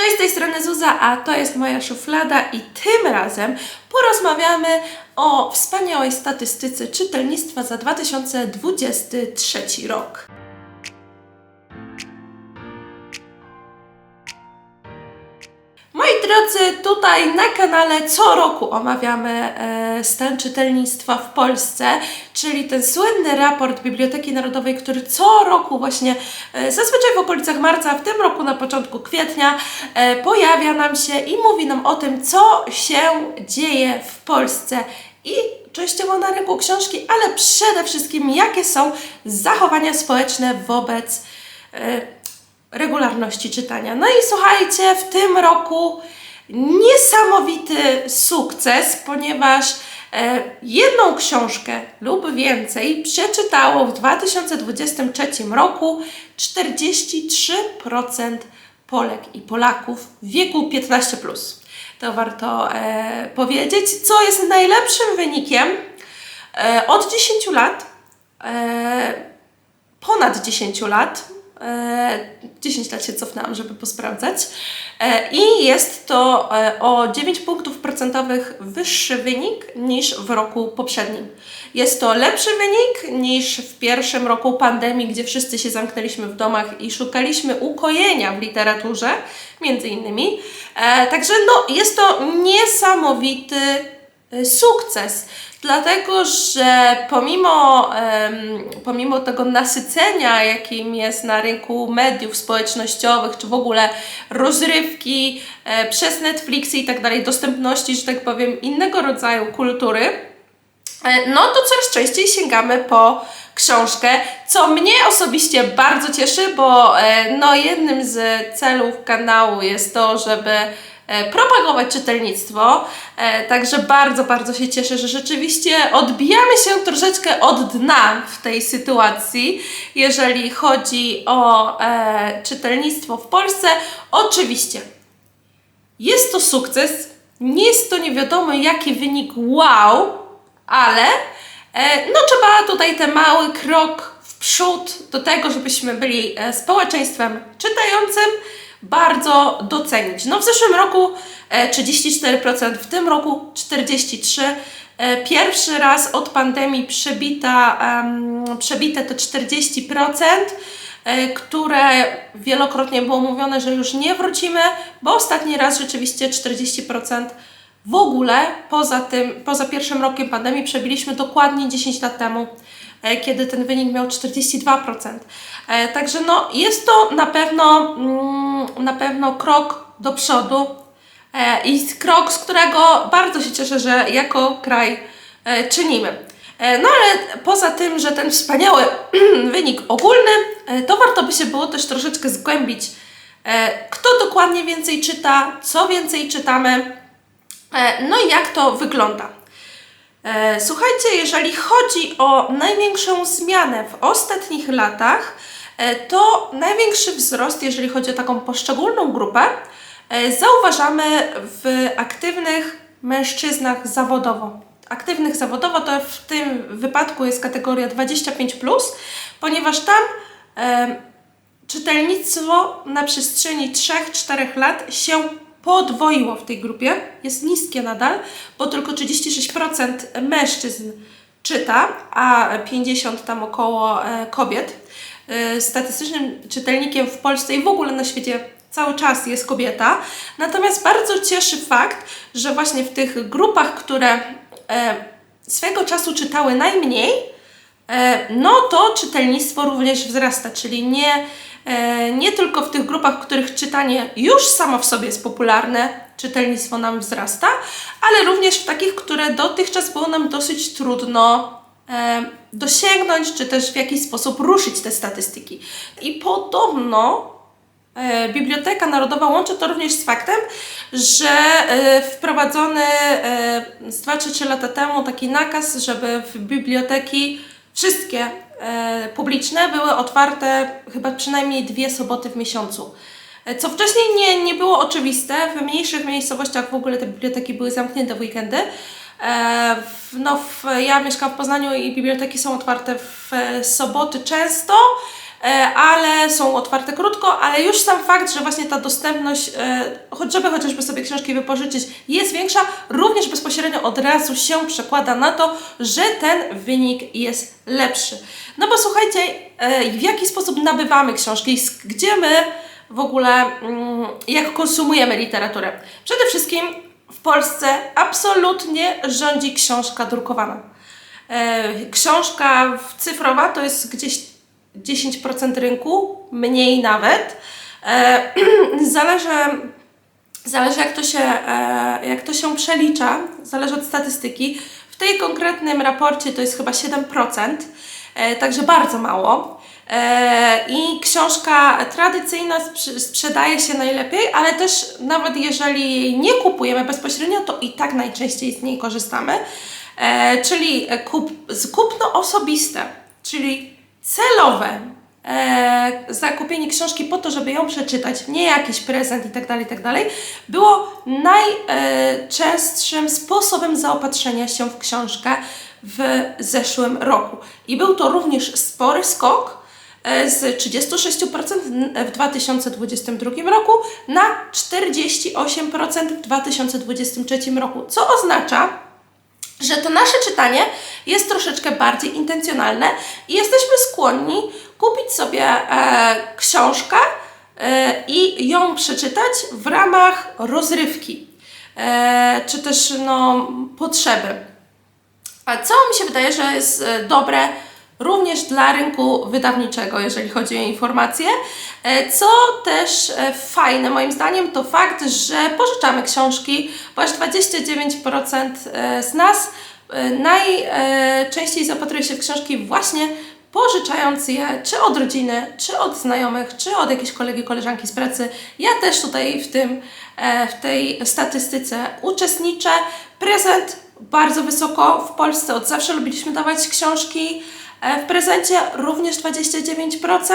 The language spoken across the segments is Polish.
Cześć, z tej strony Zuza, a to jest moja szuflada i tym razem porozmawiamy o wspaniałej statystyce czytelnictwa za 2023 rok. Drodzy, tutaj na kanale co roku omawiamy e, stan czytelnictwa w Polsce, czyli ten słynny raport Biblioteki Narodowej, który co roku właśnie, e, zazwyczaj w okolicach marca, w tym roku na początku kwietnia, e, pojawia nam się i mówi nam o tym, co się dzieje w Polsce i częściowo na rynku książki, ale przede wszystkim jakie są zachowania społeczne wobec regularności czytania. No i słuchajcie, w tym roku niesamowity sukces, ponieważ e, jedną książkę lub więcej przeczytało w 2023 roku 43% Polek i Polaków w wieku 15. To warto e, powiedzieć, co jest najlepszym wynikiem e, od 10 lat, e, ponad 10 lat, 10 lat się cofnęłam, żeby posprawdzać. E, I jest to e, o 9 punktów procentowych wyższy wynik niż w roku poprzednim. Jest to lepszy wynik niż w pierwszym roku pandemii, gdzie wszyscy się zamknęliśmy w domach i szukaliśmy ukojenia w literaturze, między innymi. E, Także no, jest to niesamowity e, sukces. Dlatego, że pomimo, pomimo tego nasycenia, jakim jest na rynku mediów społecznościowych, czy w ogóle rozrywki e, przez Netflixy i tak dalej, dostępności, że tak powiem, innego rodzaju kultury, e, no to coraz częściej sięgamy po książkę, co mnie osobiście bardzo cieszy, bo e, no jednym z celów kanału jest to, żeby propagować czytelnictwo. E, Także bardzo, bardzo się cieszę, że rzeczywiście odbijamy się troszeczkę od dna w tej sytuacji, jeżeli chodzi o e, czytelnictwo w Polsce. Oczywiście jest to sukces, nie jest to nie wiadomo jaki wynik wow, ale e, no trzeba tutaj ten mały krok w przód do tego, żebyśmy byli e, społeczeństwem czytającym, bardzo docenić. No w zeszłym roku e, 34%, w tym roku 43%. E, Pierwszy raz od pandemii przebita, przebite to 40%, e, które wielokrotnie było mówione, że już nie wrócimy, bo ostatni raz rzeczywiście 40% w ogóle poza tym, poza pierwszym rokiem pandemii przebiliśmy dokładnie 10 lat temu, e, kiedy ten wynik miał 42%. E, Także no, jest to na pewno, mm, na pewno krok do przodu e, i krok, z którego bardzo się cieszę, że jako kraj e, czynimy. E, No ale poza tym, że ten wspaniały wynik ogólny, e, to warto by się było też troszeczkę zgłębić, e, kto dokładnie więcej czyta, co więcej czytamy, E, No i jak to wygląda? E, Słuchajcie, jeżeli chodzi o największą zmianę w ostatnich latach, e, to największy wzrost, jeżeli chodzi o taką poszczególną grupę, e, zauważamy w aktywnych mężczyznach zawodowo. Aktywnych zawodowo to w tym wypadku jest kategoria 25, ponieważ tam czytelnictwo na przestrzeni 3-4 lat się podwoiło w tej grupie. Jest niskie nadal, bo tylko 36% mężczyzn czyta, a 50% tam około e, kobiet. E, Statystycznym czytelnikiem w Polsce i w ogóle na świecie cały czas jest kobieta. Natomiast bardzo cieszy fakt, że właśnie w tych grupach, które e, swego czasu czytały najmniej, no to czytelnictwo również wzrasta, czyli nie, nie tylko w tych grupach, w których czytanie już samo w sobie jest popularne, czytelnictwo nam wzrasta, ale również w takich, które dotychczas było nam dosyć trudno e, dosięgnąć, czy też w jakiś sposób ruszyć te statystyki. I podobno E, Biblioteka Narodowa łączy to również z faktem, że e, wprowadzony e, z 2 czy 3 lata temu taki nakaz, żeby w biblioteki wszystkie e, publiczne były otwarte chyba przynajmniej dwie soboty w miesiącu. E, Co wcześniej nie, nie było oczywiste, w mniejszych miejscowościach w ogóle te biblioteki były zamknięte w weekendy. E, no, w, ja mieszkam w Poznaniu i biblioteki są otwarte w e, soboty często, e, ale są otwarte krótko, ale już sam fakt, że właśnie ta dostępność, e, żeby chociażby sobie książki wypożyczyć, jest większa, również bezpośrednio od razu się przekłada na to, że ten wynik jest lepszy. No bo słuchajcie, e, w jaki sposób nabywamy książki, gdzie my w ogóle, mm, jak konsumujemy literaturę? Przede wszystkim w Polsce absolutnie rządzi książka drukowana. E, Książka cyfrowa to jest gdzieś 10% rynku, mniej nawet. E, Zależy, zależy jak, to się, e, jak to się przelicza, zależy od statystyki. W tej konkretnym raporcie to jest chyba 7%, e, także bardzo mało. I książka tradycyjna sprze- sprzedaje się najlepiej, ale też nawet jeżeli nie kupujemy bezpośrednio, to i tak najczęściej z niej korzystamy. Czyli kup, kupno osobiste, czyli celowe e, zakupienie książki po to, żeby ją przeczytać, nie jakiś prezent i tak dalej, i tak było najczęstszym sposobem zaopatrzenia się w książkę w zeszłym roku. I był to również spory skok e, z 36% w 2022 roku na 48% w 2023 roku, co oznacza, że to nasze czytanie jest troszeczkę bardziej intencjonalne i jesteśmy skłonni kupić sobie e, książkę e, i ją przeczytać w ramach rozrywki, e, czy też no, potrzeby. A co mi się wydaje, że jest e, dobre również dla rynku wydawniczego, jeżeli chodzi o informacje. E, Co też e, fajne moim zdaniem, to fakt, że pożyczamy książki, bo aż 29% e, z nas najczęściej zapatruje się w książki właśnie pożyczając je czy od rodziny, czy od znajomych, czy od jakiejś kolegi, koleżanki z pracy. Ja też tutaj w, tym, w tej statystyce uczestniczę. Prezent bardzo wysoko w Polsce. Od zawsze lubiliśmy dawać książki w prezencie, również 29%.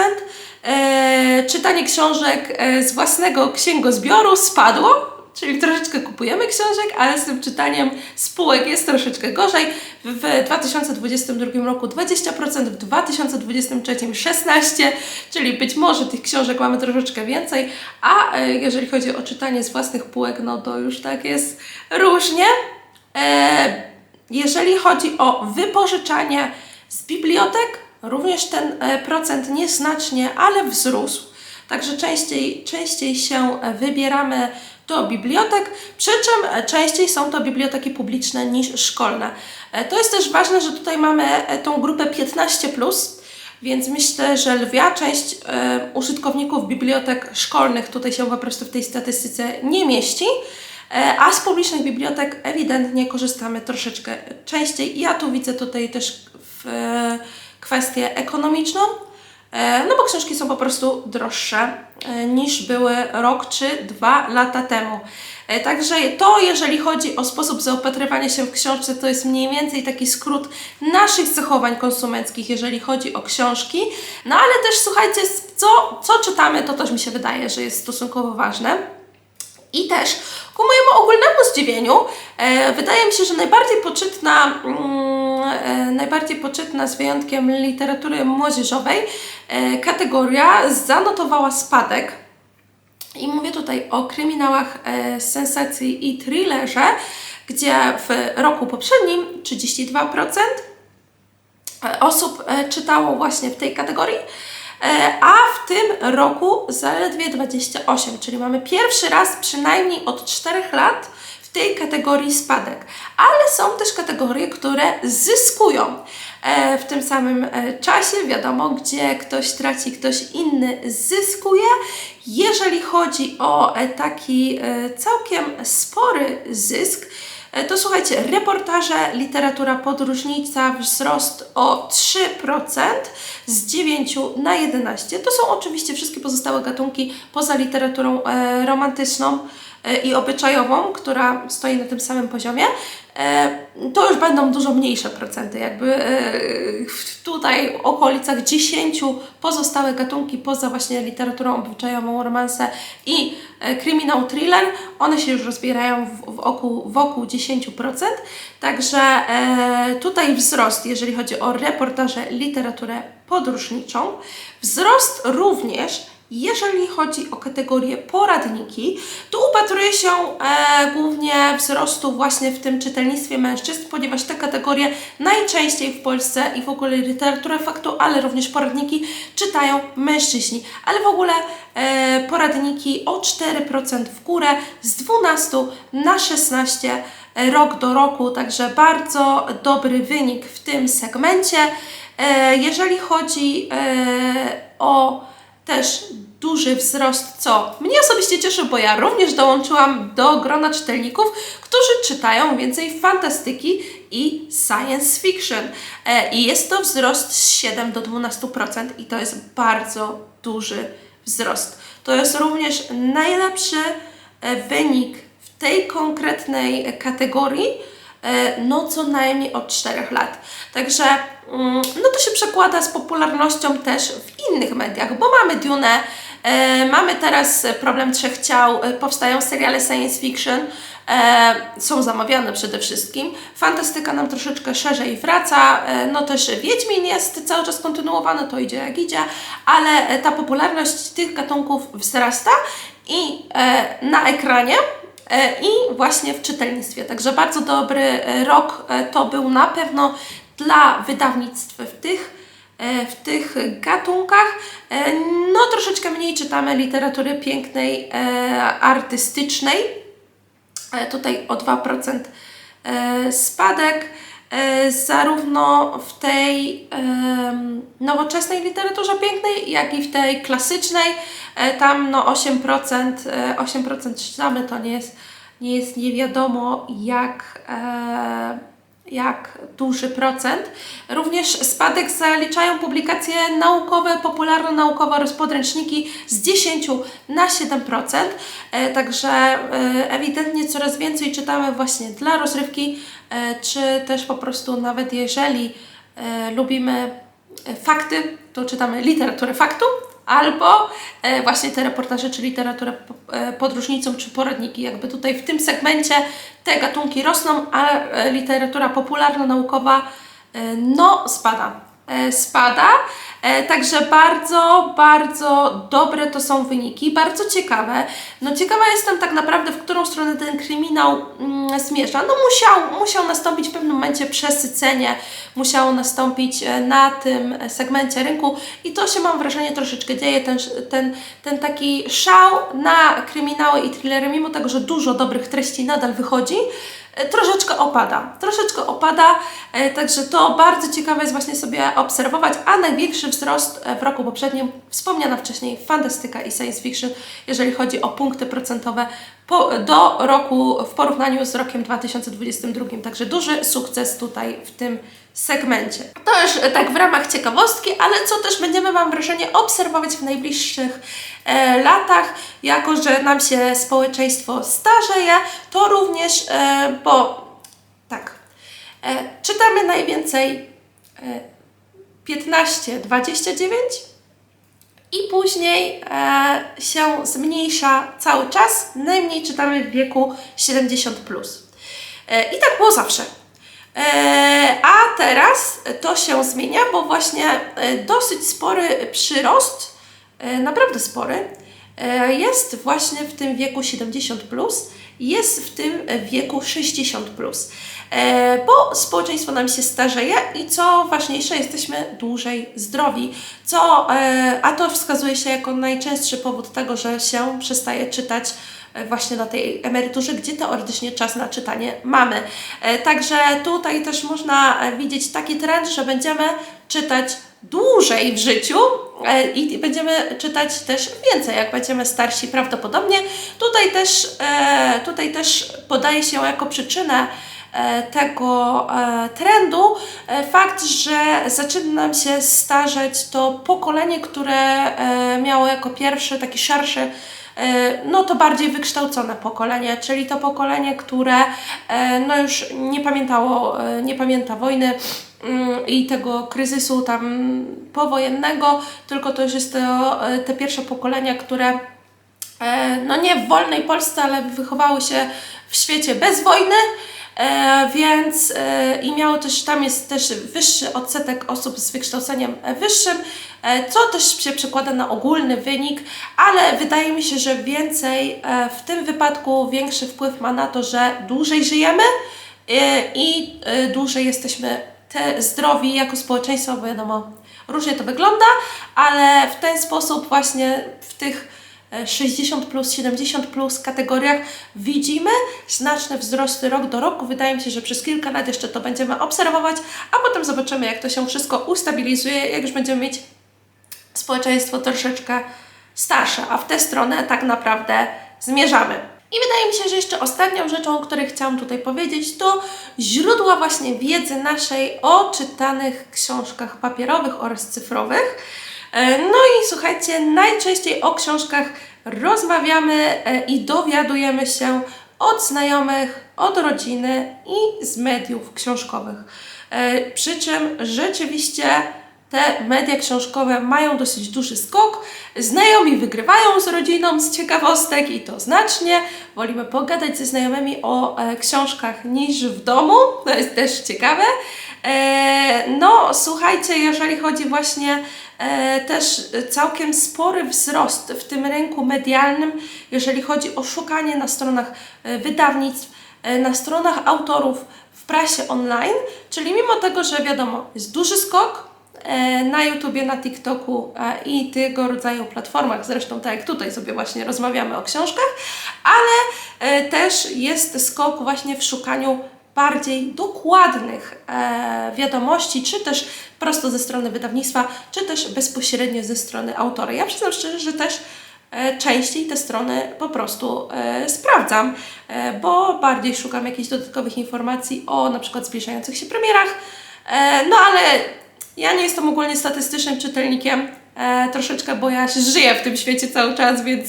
E, Czytanie książek e, z własnego księgozbioru spadło. Czyli troszeczkę kupujemy książek, ale z tym czytaniem spółek jest troszeczkę gorzej. W 2022 roku 20%, w 2023 16%, czyli być może tych książek mamy troszeczkę więcej, a e, jeżeli chodzi o czytanie z własnych półek, no to już tak jest różnie. E, Jeżeli chodzi o wypożyczanie z bibliotek, również ten e, procent nieznacznie, ale wzrósł. Także częściej, częściej się e, wybieramy do bibliotek, przy czym e, częściej są to biblioteki publiczne niż szkolne. To jest też ważne, że tutaj mamy tą grupę 15, więc myślę, że lwia część użytkowników bibliotek szkolnych tutaj się po prostu w tej statystyce nie mieści. A z publicznych bibliotek ewidentnie korzystamy troszeczkę częściej. Ja tu widzę tutaj też e, kwestię ekonomiczną, e, no bo książki są po prostu droższe e, niż były rok czy dwa lata temu. Także to, jeżeli chodzi o sposób zaopatrywania się w książce, to jest mniej więcej taki skrót naszych zachowań konsumenckich, jeżeli chodzi o książki. No ale też słuchajcie, co, co czytamy, to też mi się wydaje, że jest stosunkowo ważne. I też ku mojemu ogólnemu zdziwieniu, e, wydaje mi się, że najbardziej poczytna, mm, e, najbardziej poczytna z wyjątkiem literatury młodzieżowej e, kategoria zanotowała spadek. I mówię tutaj o kryminałach, e, sensacji i thrillerze, gdzie w roku poprzednim 32% e, osób e, czytało właśnie w tej kategorii, a w tym roku zaledwie 28, czyli mamy pierwszy raz przynajmniej od 4 lat w tej kategorii spadek. Ale są też kategorie, które zyskują e, w tym samym e, czasie. Wiadomo, gdzie ktoś traci, ktoś inny zyskuje. Jeżeli chodzi o e, taki e, całkiem spory zysk, E, To słuchajcie, reportaże, literatura podróżnica, wzrost o 3% z 9 na 11. To są oczywiście wszystkie pozostałe gatunki poza literaturą e, romantyczną e, i obyczajową, która stoi na tym samym poziomie. E, to już będą dużo mniejsze procenty, jakby e, tutaj w okolicach 10 pozostałe gatunki poza właśnie literaturą obyczajową, romanse i e, kryminał thriller, one się już rozbierają w, wokół, wokół 10%, także e, tutaj wzrost, jeżeli chodzi o reportaże, literaturę podróżniczą. Wzrost również jeżeli chodzi o kategorię poradniki, tu upatruje się e, głównie wzrostu właśnie w tym czytelnictwie mężczyzn, ponieważ te kategorie najczęściej w Polsce i w ogóle literaturę faktu, ale również poradniki czytają mężczyźni. Ale w ogóle e, poradniki o 4% w górę z 12 na 16 e, rok do roku, także bardzo dobry wynik w tym segmencie. E, jeżeli chodzi e, o też duży wzrost, co mnie osobiście cieszy, bo ja również dołączyłam do grona czytelników, którzy czytają więcej fantastyki i science fiction. E, I jest to wzrost z 7 do 12% i to jest bardzo duży wzrost. To jest również najlepszy e, wynik w tej konkretnej kategorii, e, no co najmniej od 4 lat. Także mm, no to się przekłada z popularnością też w innych mediach, bo mamy Dune, e, mamy teraz problem trzech ciał, e, powstają seriale science fiction, e, są zamawiane przede wszystkim. Fantastyka nam troszeczkę szerzej wraca, e, no też Wiedźmin jest cały czas kontynuowany, to idzie jak idzie, ale e, ta popularność tych gatunków wzrasta i e, na ekranie e, i właśnie w czytelnictwie. Także bardzo dobry e, rok e, to był na pewno dla wydawnictw w tych, e, w tych gatunkach. E, No troszeczkę mniej czytamy literatury pięknej, e, artystycznej. E, Tutaj o 2% e, spadek. E, Zarówno w tej nowoczesnej literaturze pięknej, jak i w tej klasycznej. E, Tam no 8%, e, 8% czytamy, to nie jest, nie jest nie wiadomo jak, e, jak duży procent. Również spadek zaliczają publikacje naukowe, popularno-naukowe oraz podręczniki z 10 na 7%. E, Także e, ewidentnie coraz więcej czytamy właśnie dla rozrywki, e, czy też po prostu nawet jeżeli lubimy fakty, to czytamy literaturę faktu, albo e, właśnie te reportaże, czy literaturę e, podróżnicą, czy poradniki. Jakby tutaj w tym segmencie te gatunki rosną, a e, literatura popularno-naukowa no spada. E, Spada, E, także bardzo, bardzo dobre to są wyniki, bardzo ciekawe. No ciekawa jestem tak naprawdę, w którą stronę ten kryminał mm, zmierza. No musiał, musiał nastąpić w pewnym momencie przesycenie, musiało nastąpić e, na tym segmencie rynku. I to się mam wrażenie troszeczkę dzieje, ten, ten, ten taki szał na kryminały i thrillery, mimo tego, że dużo dobrych treści nadal wychodzi, troszeczkę opada. Troszeczkę opada, e, także to bardzo ciekawe jest właśnie sobie obserwować, a największy wzrost e, w roku poprzednim, wspomniana wcześniej fantastyka i science fiction, jeżeli chodzi o punkty procentowe po, do roku w porównaniu z rokiem 2022. Także duży sukces tutaj w tym segmencie. To już e, tak w ramach ciekawostki, ale co też będziemy, mam wrażenie, obserwować w najbliższych e, latach, jako że nam się społeczeństwo starzeje, to również, e, bo tak, e, czytamy najwięcej e, 15-29 i później e, się zmniejsza cały czas, najmniej czytamy w wieku 70+. Plus. E, I tak było zawsze. E, to się zmienia, bo właśnie e, dosyć spory przyrost, e, naprawdę spory, e, jest właśnie w tym wieku 70, plus, jest w tym wieku 60. Plus. Bo społeczeństwo nam się starzeje i co ważniejsze, jesteśmy dłużej zdrowi, co, a to wskazuje się jako najczęstszy powód tego, że się przestaje czytać właśnie na tej emeryturze, gdzie teoretycznie czas na czytanie mamy. E, Także tutaj też można e, widzieć taki trend, że będziemy czytać dłużej w życiu e, i będziemy czytać też więcej, jak będziemy starsi prawdopodobnie. Tutaj też, e, tutaj też podaje się jako przyczynę e, tego e, trendu e, fakt, że zaczyna nam się starzeć to pokolenie, które e, miało jako pierwszy taki szerszy e, no to bardziej wykształcone pokolenie, czyli to pokolenie, które e, no już nie pamiętało, e, nie pamięta wojny mm, i tego kryzysu tam powojennego, tylko to już jest to, e, te pierwsze pokolenia, które e, no nie w wolnej Polsce, ale wychowały się w świecie bez wojny, E, więc e, i miało też, tam jest też wyższy odsetek osób z wykształceniem e, wyższym, e, co też się przekłada na ogólny wynik, ale wydaje mi się, że więcej e, w tym wypadku większy wpływ ma na to, że dłużej żyjemy e, i e, dłużej jesteśmy te zdrowi jako społeczeństwo, bo wiadomo, różnie to wygląda, ale w ten sposób właśnie w tych 60 plus, 70 plus kategoriach widzimy znaczne wzrosty rok do roku. Wydaje mi się, że przez kilka lat jeszcze to będziemy obserwować, a potem zobaczymy, jak to się wszystko ustabilizuje, jak już będziemy mieć społeczeństwo troszeczkę starsze, a w tę stronę tak naprawdę zmierzamy. I wydaje mi się, że jeszcze ostatnią rzeczą, o której chciałam tutaj powiedzieć, to źródła właśnie wiedzy naszej o czytanych książkach papierowych oraz cyfrowych. E, No i słuchajcie, najczęściej o książkach rozmawiamy e, i dowiadujemy się od znajomych, od rodziny i z mediów książkowych. E, Przy czym rzeczywiście te media książkowe mają dosyć duży skok. Znajomi wygrywają z rodziną z ciekawostek i to znacznie. Wolimy pogadać ze znajomymi o książkach niż w domu. To jest też ciekawe. E, no, słuchajcie, jeżeli chodzi właśnie e, też całkiem spory wzrost w tym rynku medialnym, jeżeli chodzi o szukanie na stronach e, wydawnictw, na stronach autorów w prasie online, czyli mimo tego, że wiadomo, jest duży skok, na YouTubie, na TikToku i tego rodzaju platformach, zresztą tak jak tutaj sobie właśnie rozmawiamy o książkach, ale też jest skok właśnie w szukaniu bardziej dokładnych e, wiadomości, czy też prosto ze strony wydawnictwa, czy też bezpośrednio ze strony autora. Ja przyznam szczerze, że też e, częściej te strony po prostu e, sprawdzam, e, bo bardziej szukam jakichś dodatkowych informacji o na przykład zbliżających się premierach, e, no ale ja nie jestem ogólnie statystycznym czytelnikiem, e, troszeczkę, bo ja żyję w tym świecie cały czas, więc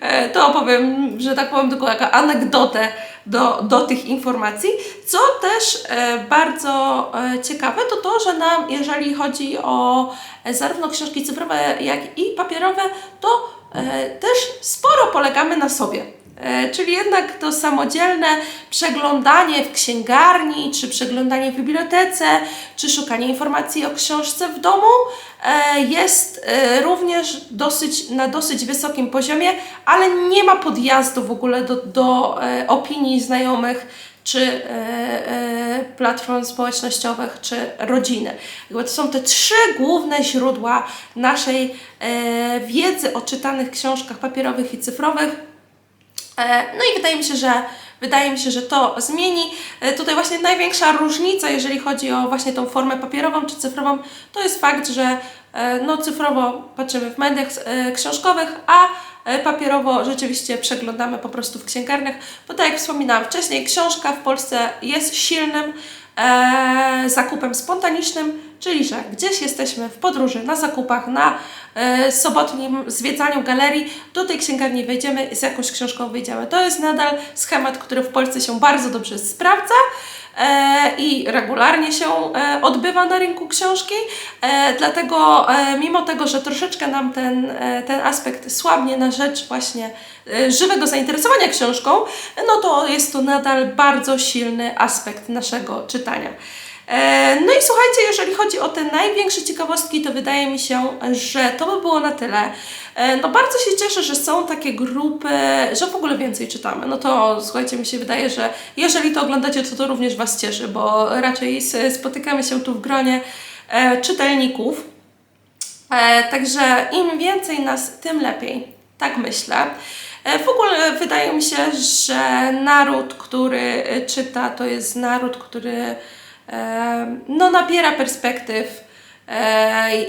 e, to opowiem, że tak powiem, tylko jako anegdotę do, do tych informacji. Co też e, bardzo e, ciekawe, to to, że nam, jeżeli chodzi o e, zarówno książki cyfrowe, jak i papierowe, to też sporo polegamy na sobie. E, Czyli jednak to samodzielne przeglądanie w księgarni, czy przeglądanie w bibliotece, czy szukanie informacji o książce w domu e, jest e, również dosyć, na dosyć wysokim poziomie, ale nie ma podjazdu w ogóle do, do opinii znajomych, czy platform społecznościowych, czy rodziny. To są te trzy główne źródła naszej wiedzy o czytanych książkach papierowych i cyfrowych. E, No i wydaje mi się, że wydaje mi się, że to zmieni. E, Tutaj właśnie największa różnica, jeżeli chodzi o właśnie tą formę papierową czy cyfrową, to jest fakt, że e, no cyfrowo patrzymy w mediach książkowych, a papierowo rzeczywiście przeglądamy po prostu w księgarniach, bo tak jak wspominałam wcześniej, książka w Polsce jest silnym zakupem spontanicznym, czyli że gdzieś jesteśmy w podróży, na zakupach, na e, sobotnim zwiedzaniu galerii, do tej księgarni wejdziemy i z jakąś książką wyjdziemy. To jest nadal schemat, który w Polsce się bardzo dobrze sprawdza e, i regularnie się e, odbywa na rynku książki, e, dlatego mimo tego, że troszeczkę nam ten, ten aspekt słabnie na rzecz właśnie żywego zainteresowania książką, no to jest to nadal bardzo silny aspekt naszego czytania. E, No i słuchajcie, jeżeli chodzi o te największe ciekawostki, to wydaje mi się, że to by było na tyle. E, No bardzo się cieszę, że są takie grupy, że w ogóle więcej czytamy. No to słuchajcie, mi się wydaje, że jeżeli to oglądacie, to to również Was cieszy, bo raczej spotykamy się tu w gronie e, czytelników. Także im więcej nas, tym lepiej. Tak myślę. W ogóle wydaje mi się, że naród, który czyta, to jest naród, który no, nabiera perspektyw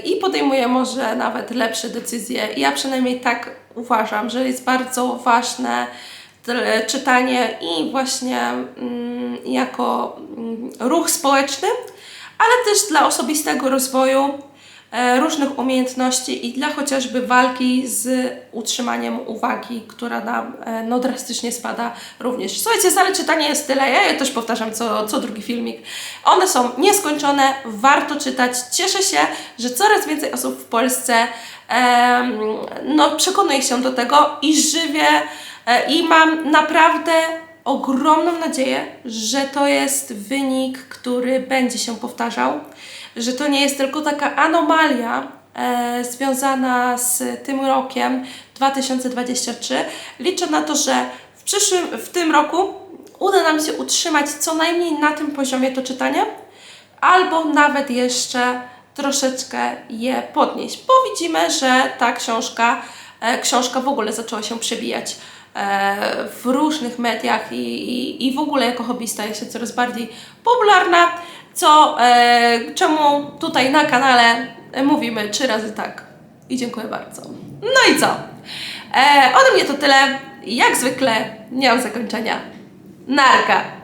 i podejmuje może nawet lepsze decyzje. Ja przynajmniej tak uważam, że jest bardzo ważne czytanie i właśnie mm, jako mm, ruch społeczny, ale też dla osobistego rozwoju różnych umiejętności i dla chociażby walki z utrzymaniem uwagi, która nam e, no, drastycznie spada również. Słuchajcie, ale czytanie jest tyle, ja je też powtarzam co, co drugi filmik. One są nieskończone, warto czytać. Cieszę się, że coraz więcej osób w Polsce em, no, przekonuje się do tego i żywię e, i mam naprawdę ogromną nadzieję, że to jest wynik, który będzie się powtarzał, że to nie jest tylko taka anomalia e, związana z tym rokiem 2023. Liczę na to, że w przyszłym, w tym roku uda nam się utrzymać co najmniej na tym poziomie to czytanie, albo nawet jeszcze troszeczkę je podnieść, bo widzimy, że ta książka, e, książka w ogóle zaczęła się przebijać e, w różnych mediach i, i, i w ogóle jako hobby staje się coraz bardziej popularna, co e, czemu tutaj na kanale mówimy trzy razy tak. I dziękuję bardzo. No i co? E, ode mnie to tyle. Jak zwykle nie mam zakończenia. Narka!